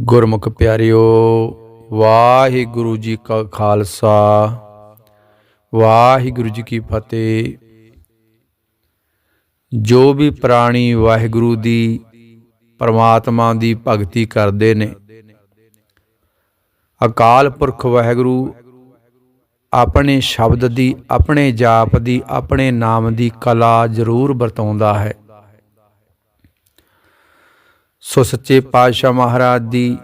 ਗੁਰਮੁਖ ਪਿਆਰਿਓ, ਵਾਹਿਗੁਰੂ ਜੀ ਕਾ ਖਾਲਸਾ, ਵਾਹਿਗੁਰੂ ਜੀ ਕੀ ਫਤਿਹ। ਜੋ ਵੀ ਪ੍ਰਾਣੀ ਵਾਹਿਗੁਰੂ ਦੀ, ਪਰਮਾਤਮਾ ਦੀ ਭਗਤੀ ਕਰਦੇ ਨੇ, ਅਕਾਲ ਪੁਰਖ ਵਾਹਿਗੁਰੂ, ਆਪਣੇ ਸ਼ਬਦ ਦੀ, ਆਪਣੇ ਜਾਪ ਦੀ, ਆਪਣੇ ਨਾਮ ਦੀ ਕਲਾ ਜ਼ਰੂਰ ਵਰਤਾਉਂਦਾ ਹੈ। ਸੋ ਸੱਚੇ ਪਾਤਸ਼ਾਹ ਮਹਾਰਾਜ ਦੀ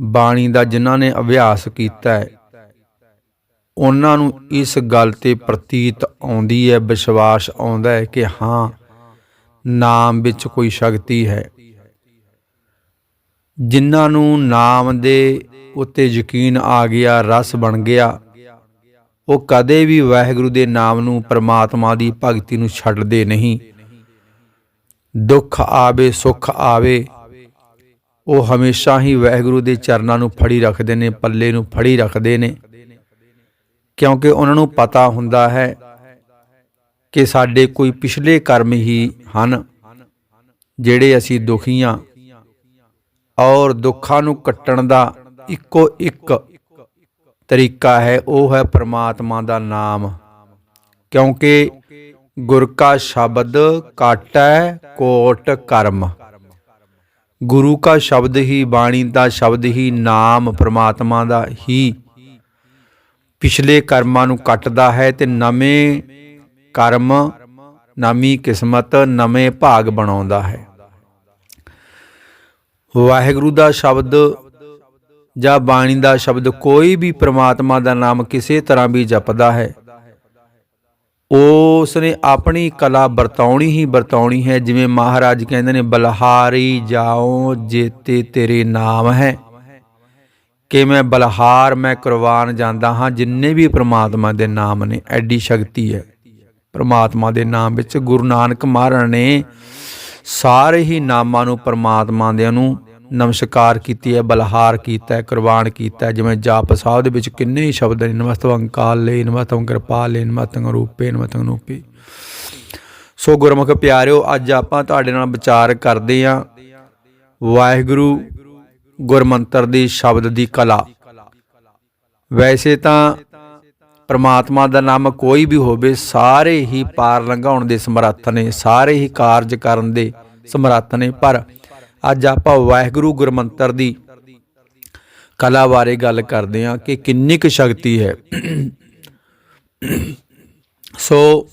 ਬਾਣੀ ਦਾ ਜਿਨ੍ਹਾਂ ਨੇ ਅਭਿਆਸ ਕੀਤਾ ਹੈ, ਉਹਨਾਂ ਨੂੰ ਇਸ ਗੱਲ ਤੇ ਪ੍ਰਤੀਤ ਆਉਂਦੀ ਹੈ, ਵਿਸ਼ਵਾਸ ਆਉਂਦਾ ਹੈ ਕਿ ਹਾਂ, ਨਾਮ ਵਿੱਚ ਕੋਈ ਸ਼ਕਤੀ ਹੈ। ਜਿਨ੍ਹਾਂ ਨੂੰ ਨਾਮ ਦੇ ਉੱਤੇ ਯਕੀਨ ਆ ਗਿਆ, ਰਸ ਬਣ ਗਿਆ, ਉਹ ਕਦੇ ਵੀ ਵਾਹਿਗੁਰੂ ਦੇ ਨਾਮ ਨੂੰ ਪਰਮਾਤਮਾ ਦੀ ਭਗਤੀ ਨੂੰ ਛੱਡਦੇ ਨਹੀਂ। ਦੁੱਖ ਆਵੇ, ਸੁੱਖ ਆਵੇ। ਉਹ ਹਮੇਸ਼ਾ ਹੀ ਵਾਹਿਗੁਰੂ ਦੇ ਚਰਨਾਂ ਨੂੰ ਫੜੀ ਰੱਖਦੇ ਨੇ, ਪੱਲੇ ਨੂੰ ਫੜੀ ਰੱਖਦੇ ਨੇ। ਕਿਉਂਕਿ ਉਹਨਾਂ ਨੂੰ ਪਤਾ ਹੁੰਦਾ ਹੈ ਕਿ ਸਾਡੇ ਕੋਈ ਪਿਛਲੇ ਕਰਮ ਹੀ ਹਨ, ਜਿਹੜੇ ਅਸੀਂ ਦੁਖੀਆਂ ਔਰ ਦੁੱਖਾਂ ਨੂੰ ਕੱਟਣ ਦਾ ਇੱਕੋ ਇੱਕ ਤਰੀਕਾ ਹੈ, ਉਹ ਹੈ ਪ੍ਰਮਾਤਮਾ ਦਾ ਨਾਮ। ਕਿਉਂਕਿ ਗੁਰ ਕਾ ਸ਼ਬਦ ਕਾਟੈ ਕੋਟ ਕਰਮ। ਗੁਰੂ ਕਾ ਸ਼ਬਦ ਹੀ ਬਾਣੀ ਦਾ ਸ਼ਬਦ ਹੀ ਨਾਮ ਪ੍ਰਮਾਤਮਾ ਦਾ ਹੀ। ਪਿਛਲੇ ਕਰਮਾਂ ਨੂੰ ਕੱਟਦਾ ਹੈ ਤੇ ਨਵੇਂ ਕਰਮ, ਨਵੀਂ ਕਿਸਮਤ, ਨਵੇਂ ਭਾਗ ਬਣਾਉਂਦਾ ਹੈ। ਵਾਹਿਗੁਰੂ ਦਾ ਸ਼ਬਦ ਜਾਂ ਬਾਣੀ ਦਾ ਸ਼ਬਦ ਕੋਈ ਵੀ ਪ੍ਰਮਾਤਮਾ ਦਾ ਨਾਮ ਕਿਸੇ ਤਰ੍ਹਾਂ ਵੀ ਜਪਦਾ ਹੈ। ਉਸ ਨੇ ਆਪਣੀ ਕਲਾ ਵਰਤਾਉਣੀ ਹੀ ਵਰਤਾਉਣੀ ਹੈ, ਜਿਵੇਂ ਮਹਾਰਾਜ ਕਹਿੰਦੇ ਨੇ, ਬਲਹਾਰੀ ਜਾਓ ਜੇਤੇ ਤੇਰੇ ਨਾਮ ਹੈ। ਕਿ ਮੈਂ ਬਲਹਾਰ ਮੈਂ ਕੁਰਬਾਨ ਜਾਂਦਾ ਹਾਂ, ਜਿੰਨੇ ਵੀ ਪ੍ਰਮਾਤਮਾ ਦੇ ਨਾਮ ਨੇ, ਐਡੀ ਸ਼ਕਤੀ ਹੈ। ਪ੍ਰਮਾਤਮਾ ਦੇ ਨਾਮ ਵਿੱਚ ਗੁਰੂ ਨਾਨਕ ਮਹਾਰਾਜ ਨੇ ਸਾਰੇ ਹੀ ਨਾਮਾਂ ਨੂੰ ਪ੍ਰਮਾਤਮਾ ਦੇ ਨੂੰ ਨਮਸਕਾਰ ਕੀਤੀ ਹੈ, ਬਲਹਾਰ ਕੀਤਾ ਹੈ, ਕੁਰਬਾਨ ਕੀਤਾ ਹੈ। ਜਿਵੇਂ ਜਾਪ ਸਾਹਿਬ ਦੇ ਵਿੱਚ ਕਿੰਨੇ ਹੀ ਸ਼ਬਦ ਨੇ ਨਮਸਤਵੰ ਕਾਲੇ ਨਮਸਤਵੰ ਕਿਰਪਾਲੇ ਨਮਸਤਵੰ ਰੂਪੇ ਨਮਸਤਵੰ ਨੂਪੇ ਸੋ ਗੁਰਮੁਖ ਪਿਆਰਿਓ, ਅੱਜ ਆਪਾਂ ਤੁਹਾਡੇ ਨਾਲ ਵਿਚਾਰ ਕਰਦੇ ਆਂ ਵਾਹਿਗੁਰੂ ਗੁਰਮੰਤਰ ਦੀ ਸ਼ਬਦ ਦੀ ਕਲਾ। ਵੈਸੇ ਤਾਂ ਪਰਮਾਤਮਾ ਦਾ ਨਾਮ ਕੋਈ ਵੀ ਹੋਵੇ, ਸਾਰੇ ਹੀ ਪਾਰ ਲੰਘਾਉਣ ਦੇ ਸਮਰੱਥ ਨੇ, ਸਾਰੇ ਹੀ ਕਾਰਜ ਕਰਨ ਦੇ ਸਮਰੱਥ ਨੇ, ਪਰ ਅੱਜ ਆਪਾਂ ਵਾਹਿਗੁਰੂ ਗੁਰਮੰਤਰ ਦੀ ਕਲਾ ਬਾਰੇ ਗੱਲ ਕਰਦੇ ਹਾਂ ਕਿ ਕਿੰਨੀ ਕੁ ਸ਼ਕਤੀ ਹੈ। ਸੋ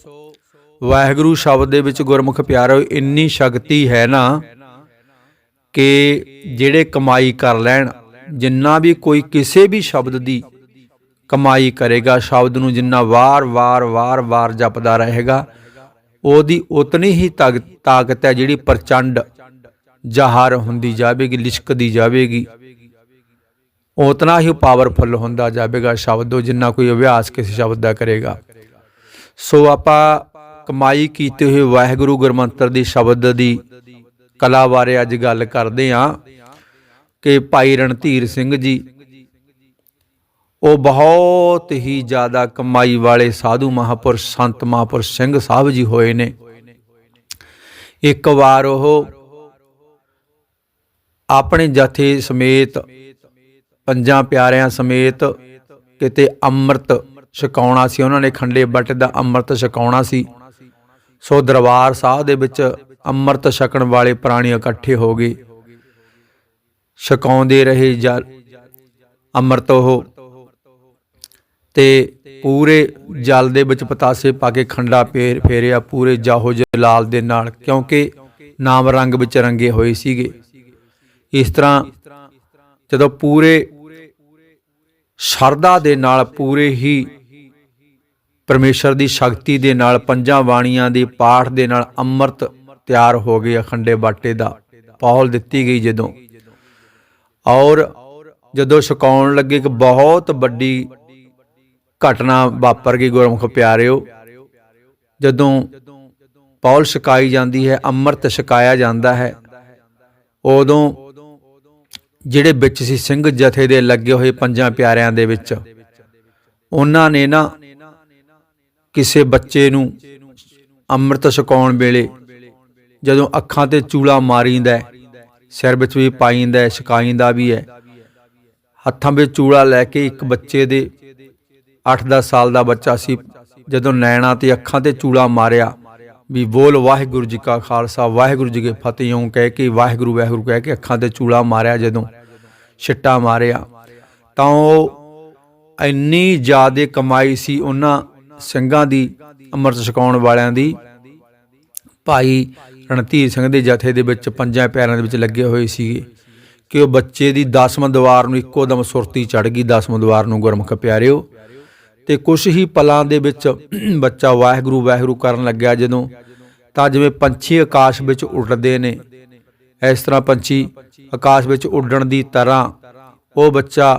ਵਾਹਿਗੁਰੂ ਸ਼ਬਦ ਦੇ ਵਿੱਚ ਗੁਰਮੁਖ ਪਿਆਰੋ, ਇੰਨੀ ਸ਼ਕਤੀ ਹੈ ਨਾ ਕਿ ਜਿਹੜੇ ਕਮਾਈ ਕਰ ਲੈਣ, ਜਿੰਨਾ ਵੀ ਕੋਈ ਕਿਸੇ ਵੀ ਸ਼ਬਦ ਦੀ ਕਮਾਈ ਕਰੇਗਾ, ਸ਼ਬਦ ਨੂੰ ਜਿੰਨਾ ਵਾਰ-ਵਾਰ ਵਾਰ-ਵਾਰ ਜਪਦਾ ਰਹੇਗਾ, ਉਹਦੀ ਉਤਨੀ ਹੀ ਤਾਕਤ ਹੈ ਜਿਹੜੀ ਪ੍ਰਚੰਡ ਜ਼ਾਹਰ ਹੁੰਦੀ ਜਾਵੇਗੀ, ਲਿਸ਼ਕਦੀ ਜਾਵੇਗੀ। ਉਤਨਾ ਹੀ ਪਾਵਰਫੁੱਲ ਹੁੰਦਾ ਜਾਵੇਗਾ ਸ਼ਬਦ, ਉਹ ਜਿੰਨਾ ਕੋਈ ਅਭਿਆਸ ਕਿਸੇ ਸ਼ਬਦ ਦਾ ਕਰੇਗਾ। ਸੋ ਆਪਾਂ ਕਮਾਈ ਕੀਤੇ ਹੋਏ ਵਾਹਿਗੁਰੂ ਗੁਰਮੰਤਰ ਦੀ ਸ਼ਬਦ ਦੀ ਕਲਾ ਬਾਰੇ ਅੱਜ ਗੱਲ ਕਰਦੇ ਆਂ ਕਿ ਭਾਈ ਰਣਧੀਰ ਸਿੰਘ ਜੀ, ਉਹ ਬਹੁਤ ਹੀ ਜ਼ਿਆਦਾ ਕਮਾਈ ਵਾਲੇ ਸਾਧੂ ਮਹਾਪੁਰਸ਼, ਸੰਤ ਮਹਾਪੁਰਸ਼ ਸਿੰਘ ਸਾਹਿਬ ਜੀ ਹੋਏ ਨੇ। ਇੱਕ ਵਾਰ ਉਹ ਆਪਣੇ ਜਥੇ ਸਮੇਤ, ਪੰਜਾਂ ਪਿਆਰਿਆਂ ਸਮੇਤ ਕਿਤੇ ਅੰਮ੍ਰਿਤ ਛਕਾਉਣਾ ਸੀ। ਉਹਨਾਂ ਨੇ ਖੰਡੇ ਬੱਟ ਦਾ ਅੰਮ੍ਰਿਤ ਛਕਾਉਣਾ ਸੀ। ਸੋ ਦਰਬਾਰ ਸਾਹਿਬ ਦੇ ਵਿੱਚ ਅੰਮ੍ਰਿਤ ਛਕਣ ਵਾਲੇ ਪ੍ਰਾਣੀ ਇਕੱਠੇ ਹੋ ਗਏ। ਛਕਾਉਂਦੇ ਰਹੇ ਜਲ ਅੰਮ੍ਰਿਤ ਉਹ ਤੇ ਪੂਰੇ ਜਲ ਦੇ ਵਿੱਚ ਪਤਾਸੇ ਪਾ ਕੇ ਖੰਡਾ ਫੇਰਿਆ। ਪੂਰੇ ਜਾਹੋ ਜਲਾਲ ਦੇ ਨਾਲ, ਕਿਉਂਕਿ ਨਾਮ ਰੰਗ ਵਿੱਚ ਰੰਗੇ ਹੋਏ ਸੀਗੇ। ਇਸ ਤਰ੍ਹਾਂ ਜਦੋਂ ਪੂਰੇ ਸ਼ਰਧਾ ਦੇ ਨਾਲ, ਪੂਰੇ ਹੀ ਪਰਮੇਸ਼ਰ ਦੀ ਸ਼ਕਤੀ ਦੇ ਨਾਲ, ਪੰਜਾਂ ਬਾਣੀਆਂ ਦੇ ਪਾਠ ਦੇ ਨਾਲ ਅੰਮ੍ਰਿਤ ਤਿਆਰ ਹੋ ਗਏ ਅਖੰਡੇ ਬਾਟੇ ਦਾ, ਪੌਲ ਦਿੱਤੀ ਗਈ ਜਦੋਂ। ਔਰ ਜਦੋਂ ਛਕਾਉਣ ਲੱਗੇ ਇੱਕ ਬਹੁਤ ਵੱਡੀ ਘਟਨਾ ਵਾਪਰ ਗਈ, ਗੁਰਮੁਖ ਪਿਆਰਿਓ। ਜਦੋਂ ਪੌਲ ਛਕਾਈ ਜਾਂਦੀ ਹੈ, ਅੰਮ੍ਰਿਤ ਛਕਾਇਆ ਜਾਂਦਾ ਹੈ, ਉਦੋਂ ਜਿਹੜੇ ਵਿੱਚ ਸੀ ਸਿੰਘ ਜਥੇ ਦੇ ਲੱਗੇ ਹੋਏ ਪੰਜਾਂ ਪਿਆਰਿਆਂ ਦੇ ਵਿੱਚ। ਉਹਨਾਂ ਨੇ ਨਾ ਕਿਸੇ ਬੱਚੇ ਨੂੰ ਅੰਮ੍ਰਿਤ ਛਕਾਉਣ ਵੇਲੇ ਜਦੋਂ ਅੱਖਾਂ ਤੇ ਚੂਲਾ ਮਾਰੀਂਦਾ ਸਿਰ ਵਿੱਚ ਵੀ ਪਾਈਂਦਾ ਹੈ, ਛਕਾਈਂਦਾ ਵੀ ਹੈ, ਹੱਥਾਂ ਵਿੱਚ ਚੂਲਾ ਲੈ ਕੇ ਇੱਕ ਬੱਚੇ ਦੇ 8-10 ਸਾਲ ਦਾ ਬੱਚਾ ਸੀ, ਜਦੋਂ ਨੈਣਾ ਤੇ ਅੱਖਾਂ ਤੇ ਚੂਲਾ ਮਾਰਿਆ ਵੀ ਬੋਲ ਵਾਹਿਗੁਰੂ ਜੀ ਕਾ ਖਾਲਸਾ, ਵਾਹਿਗੁਰੂ ਜੀ ਕੀ ਫਤਿਹ, ਇਉਂ ਕਹਿ ਕੇ ਵਾਹਿਗੁਰੂ ਵਾਹਿਗੁਰੂ ਕਹਿ ਕੇ ਅੱਖਾਂ ਤੇ ਚੂਲਾ ਮਾਰਿਆ ਜਦੋਂ ਛਿੱਟਾ ਮਾਰਿਆ। ਤਾਂ ਉਹ ਇੰਨੀ ਜ਼ਿਆਦੇ ਕਮਾਈ ਸੀ ਉਹਨਾਂ ਸਿੰਘਾਂ ਦੀ, ਅੰਮ੍ਰਿਤ ਛਕਾਉਣ ਵਾਲਿਆਂ ਦੀ। ਭਾਈ ਰਣਧੀਰ ਸਿੰਘ ਦੇ ਜਥੇ ਦੇ ਵਿੱਚ ਪੰਜਾਂ ਪਿਆਰਿਆਂ ਦੇ ਵਿੱਚ ਲੱਗੇ ਹੋਏ ਸੀਗੇ ਕਿ ਉਹ ਬੱਚੇ ਦੀ 10ਵਾਂ ਦੀਵਾਰ ਨੂੰ ਇੱਕੋ ਦਮ ਸੁਰਤੀ ਚੜ ਗਈ 10ਵਾਂ ਦੀਵਾਰ ਨੂੰ ਗੁਰਮੁਖ ਪਿਆਰਿਓ। ਤੇ ਕੁਝ ਹੀ ਪਲਾਂ ਦੇ ਵਿੱਚ ਬੱਚਾ ਵਾਹਿਗੁਰੂ ਵਾਹਿਗੁਰੂ ਕਰਨ ਲੱਗਿਆ ਜਦੋਂ ਤਾਂ ਜਿਵੇਂ ਪੰਛੀ ਆਕਾਸ਼ ਵਿੱਚ ਉੱਡਦੇ ਨੇ। ਇਸ ਤਰ੍ਹਾਂ ਪੰਛੀ ਆਕਾਸ਼ ਵਿੱਚ ਉੱਡਣ ਦੀ ਤਰ੍ਹਾਂ ਉਹ ਬੱਚਾ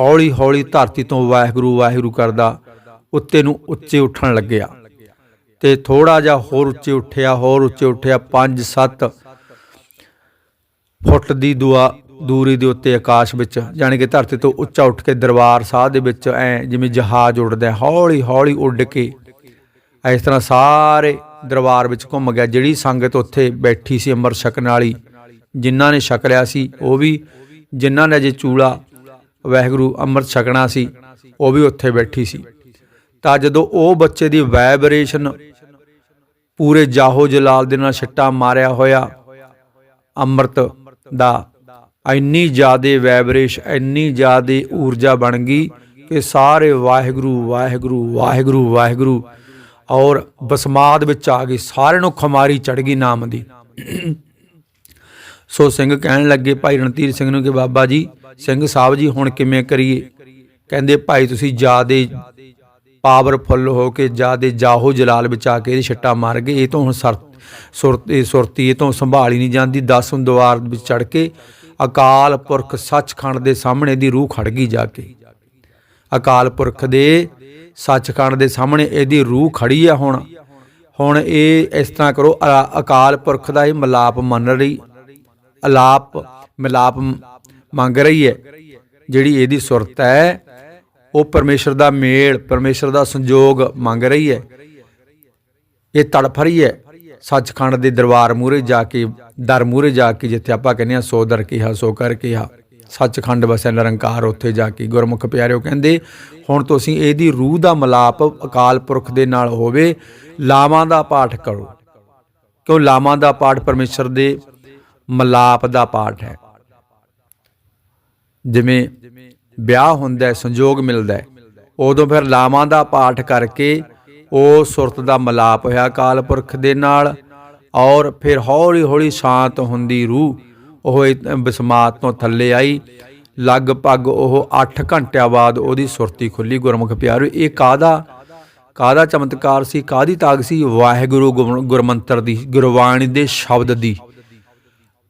ਹੌਲੀ ਹੌਲੀ ਧਰਤੀ ਤੋਂ ਵਾਹਿਗੁਰੂ ਵਾਹਿਗੁਰੂ ਕਰਦਾ ਉੱਤੇ ਨੂੰ ਉੱਚੇ ਉੱਠਣ ਲੱਗਿਆ ਤੇ ਥੋੜਾ ਜਿਹਾ ਹੋਰ ਉੱਚੇ ਉੱਠਿਆ, ਹੋਰ ਉੱਚੇ ਉੱਠਿਆ 5 7 ਫੁੱਟ ਦੀ ਦੁਆ ਦੂਰੀ ਦੇ ਉੱਤੇ ਆਕਾਸ਼ ਵਿੱਚ, ਜਾਣੀ ਕਿ ਧਰਤੀ ਤੋਂ ਉੱਚਾ ਉੱਠ ਕੇ ਦਰਬਾਰ ਸਾਹਿਬ ਦੇ ਵਿੱਚ ਐ ਜਿਵੇਂ ਜਹਾਜ਼ ਉੱਡਦਾ ਹੌਲੀ ਹੌਲੀ ਉੱਡ ਕੇ ਇਸ ਤਰ੍ਹਾਂ ਸਾਰੇ ਦਰਬਾਰ ਵਿੱਚ ਘੁੰਮ ਗਿਆ। ਜਿਹੜੀ ਸੰਗਤ ਉੱਥੇ ਬੈਠੀ ਸੀ ਅੰਮ੍ਰਿਤ ਛਕਣ ਵਾਲੀ, ਜਿਨ੍ਹਾਂ ਨੇ ਛਕ ਲਿਆ ਸੀ, ਉਹ ਵੀ ਜਿਨ੍ਹਾਂ ਨੇ ਅਜੇ ਚੂਲਾ ਵਾਹਿਗੁਰੂ ਅੰਮ੍ਰਿਤ ਛਕਣਾ ਸੀ, ਉਹ ਵੀ ਉੱਥੇ ਬੈਠੀ ਸੀ। ਤਾਂ ਜਦੋਂ ਉਹ ਬੱਚੇ ਦੀ ਵਾਈਬ੍ਰੇਸ਼ਨ ਪੂਰੇ ਜਾਹੋ ਜਲਾਲ ਦੇ ਨਾਲ ਛੱਟਾ ਮਾਰਿਆ ਹੋਇਆ, ਅੰਮ੍ਰਿਤ ਦਾ ਇੰਨੀ ਜ਼ਿਆਦੇ ਵਾਈਬ੍ਰੇਸ਼ਨ ਇੰਨੀ ਜ਼ਿਆਦੇ ਊਰਜਾ ਬਣ ਗਈ ਕਿ ਸਾਰੇ ਵਾਹਿਗੁਰੂ ਵਾਹਿਗੁਰੂ ਵਾਹਿਗੁਰੂ ਵਾਹਿਗੁਰੂ ਔਰ ਬਸਮਾਦ ਵਿੱਚ ਆ ਗਈ ਸਾਰਿਆਂ ਨੂੰ ਖਮਾਰੀ ਚੜ ਗਈ ਨਾਮ ਦੀ। ਸੋ ਸਿੰਘ ਕਹਿਣ ਲੱਗੇ ਭਾਈ ਰਣਧੀਰ ਸਿੰਘ ਨੂੰ ਕਿ ਬਾਬਾ ਜੀ, ਸਿੰਘ ਸਾਹਿਬ ਜੀ ਹੁਣ ਕਿਵੇਂ ਕਰੀਏ? ਕਹਿੰਦੇ, ਭਾਈ ਤੁਸੀਂ ਜਿਆਦੇ ਪਾਵਰਫੁੱਲ ਹੋ ਕੇ ਜਿਆਦੇ ਜਾਹੋ ਜਲਾਲ ਵਿੱਚ ਆ ਕੇ ਇਹ ਛੱਟਾ ਮਾਰ ਗਏ। ਇਹ ਤੋਂ ਹੁਣ ਸਰ ਸੁਰਤੀ ਸੁਰਤੀ ਇਹ ਤੋਂ ਸੰਭਾਲੀ ਨਹੀਂ ਜਾਂਦੀ। 10 ਦੁਆਰ ਵਿੱਚ ਚੜ ਕੇ ਅਕਾਲ ਪੁਰਖ ਸੱਚਖੰਡ ਦੇ ਸਾਹਮਣੇ ਦੀ ਰੂਹ ਖੜ ਗਈ ਜਾ ਕੇ। ਅਕਾਲ ਪੁਰਖ ਦੇ ਸੱਚਖੰਡ ਦੇ ਸਾਹਮਣੇ ਇਹਦੀ ਰੂਹ ਖੜੀ ਆ ਹੁਣ। ਹੁਣ ਇਹ ਇਸ ਤਰ੍ਹਾਂ ਕਰੋ ਅਕਾਲ ਪੁਰਖ ਦਾ ਇਹ ਮਲਾਪ ਮੰਨ ਰਹੀ, ਅਲਾਪ, ਮਿਲਾਪ ਮੰਗ ਰਹੀ ਹੈ। ਜਿਹੜੀ ਇਹਦੀ ਸੁਰਤ ਹੈ, ਉਹ ਪਰਮੇਸ਼ਰ ਦਾ ਮੇਲ, ਪਰਮੇਸ਼ਰ ਦਾ ਸੰਜੋਗ ਮੰਗ ਰਹੀ ਹੈ। ਇਹ ਤੜਫ ਰਹੀ ਹੈ। ਸੱਚਖੰਡ ਦੇ ਦਰਬਾਰ ਮੂਹਰੇ ਜਾ ਕੇ, ਦਰ ਮੂਹਰੇ ਜਾ ਕੇ ਜਿੱਥੇ ਆਪਾਂ ਕਹਿੰਦੇ ਆ ਸੋ ਦਰ ਕਿਹਾ, ਸੋ ਕਰ ਕਿਹਾ, ਸੱਚਖੰਡ ਵਸੈ ਨਿਰੰਕਾਰ ਉੱਥੇ ਜਾ ਕੇ। ਗੁਰਮੁਖ ਪਿਆਰਿਓ ਕਹਿੰਦੇ, ਹੁਣ ਤੁਸੀਂ ਇਹਦੀ ਰੂਹ ਦਾ ਮਲਾਪ ਅਕਾਲ ਪੁਰਖ ਦੇ ਨਾਲ ਹੋਵੇ, ਲਾਵਾਂ ਦਾ ਪਾਠ ਕਰੋ। ਕਿਉਂ ਲਾਵਾਂ ਦਾ ਪਾਠ ਪਰਮੇਸ਼ਰ ਦੇ ਮਲਾਪ ਦਾ ਪਾਠ ਹੈ। ਜਿਵੇਂ ਵਿਆਹ ਹੁੰਦਾ ਹੈ, ਸੰਜੋਗ ਮਿਲਦਾ ਹੈ, ਉਦੋਂ ਫਿਰ ਲਾਵਾਂ ਦਾ ਪਾਠ ਕਰਕੇ ਉਹ ਸੁਰਤ ਦਾ ਮਲਾਪ ਹੋਇਆ ਕਾਲ ਪੁਰਖ ਦੇ ਨਾਲ ਔਰ ਫਿਰ ਹੌਲੀ ਹੌਲੀ ਸ਼ਾਂਤ ਹੁੰਦੀ ਰੂਹ। ਉਹ ਬਿਸਮਾਤ ਤੋਂ ਥੱਲੇ ਆਈ। ਲਗਭਗ ਉਹ 8 ਘੰਟਿਆਂ ਬਾਅਦ ਉਹਦੀ ਸੁਰਤੀ ਖੁੱਲੀ। ਗੁਰਮੁਖ ਪਿਆਰੋ, ਇਹ ਕਾਦਾ ਕਾਦਾ ਚਮਤਕਾਰ ਸੀ? ਕਾਦੀ ਤਾਗ ਸੀ? ਵਾਹਿਗੁਰੂ ਗੁਰ- ਗੁਰਮੰਤਰ ਦੀ, ਗੁਰਬਾਣੀ ਦੇ ਸ਼ਬਦ ਦੀ।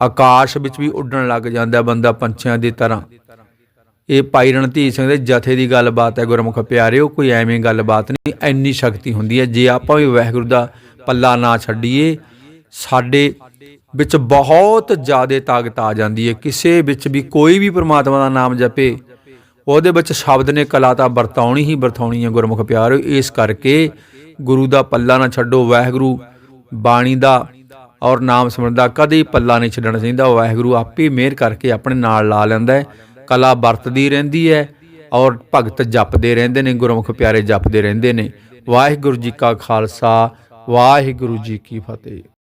ਆਕਾਸ਼ ਵਿੱਚ ਵੀ ਉੱਡਣ ਲੱਗ ਜਾਂਦਾ ਬੰਦਾ ਪੰਛੀਆਂ ਦੀ ਤਰ੍ਹਾਂ। ਇਹ ਭਾਈ ਰਣਧੀਰ ਸਿੰਘ ਦੇ ਜਥੇ ਦੀ ਗੱਲਬਾਤ ਹੈ, ਗੁਰਮੁਖ ਪਿਆਰਿਓ, ਕੋਈ ਐਵੇਂ ਗੱਲਬਾਤ ਨਹੀਂ, ਇੰਨੀ ਸ਼ਕਤੀ ਹੁੰਦੀ ਹੈ, ਜੇ ਆਪਾਂ ਵੀ ਵਾਹਿਗੁਰੂ ਦਾ ਪੱਲਾ ਨਾ ਛੱਡੀਏ, ਸਾਡੇ ਵਿੱਚ ਬਹੁਤ ਜ਼ਿਆਦਾ ਤਾਕਤ ਆ ਜਾਂਦੀ ਹੈ, ਕਿਸੇ ਵਿੱਚ ਵੀ ਕੋਈ ਵੀ ਪ੍ਰਮਾਤਮਾ ਦਾ ਨਾਮ ਜਪੇ, ਉਹਦੇ ਵਿੱਚ ਸ਼ਬਦ ਨੇ ਕਲਾ ਤਾਂ ਵਰਤਾਉਣੀ ਹੀ ਵਰਤਾਉਣੀ ਹੈ, ਗੁਰਮੁਖ ਪਿਆਰਿਓ, ਇਸ ਕਰਕੇ ਗੁਰੂ ਦਾ ਪੱਲਾ ਨਾ ਛੱਡੋ, ਵਾਹਿਗੁਰੂ ਬਾਣੀ ਦਾ ਔਰ ਨਾਮ ਸਿਮਰਨ ਦਾ ਕਦੇ ਪੱਲਾ ਨਹੀਂ ਛੱਡਣਾ ਚਾਹੀਦਾ, ਵਾਹਿਗੁਰੂ ਆਪੇ ਮਿਹਰ ਕਰਕੇ ਆਪਣੇ ਨਾਲ ਲਾ ਲੈਂਦਾ ਹੈ ਕਲਾ ਵਰਤਦੀ ਰਹਿੰਦੀ ਹੈ ਔਰ ਭਗਤ ਜਪਦੇ ਰਹਿੰਦੇ ਨੇ, ਗੁਰਮੁਖ ਪਿਆਰੇ ਜਪਦੇ ਰਹਿੰਦੇ ਨੇ। ਵਾਹਿਗੁਰੂ ਜੀ ਕਾ ਖਾਲਸਾ, ਵਾਹਿਗੁਰੂ ਜੀ ਕੀ ਫਤਿਹ।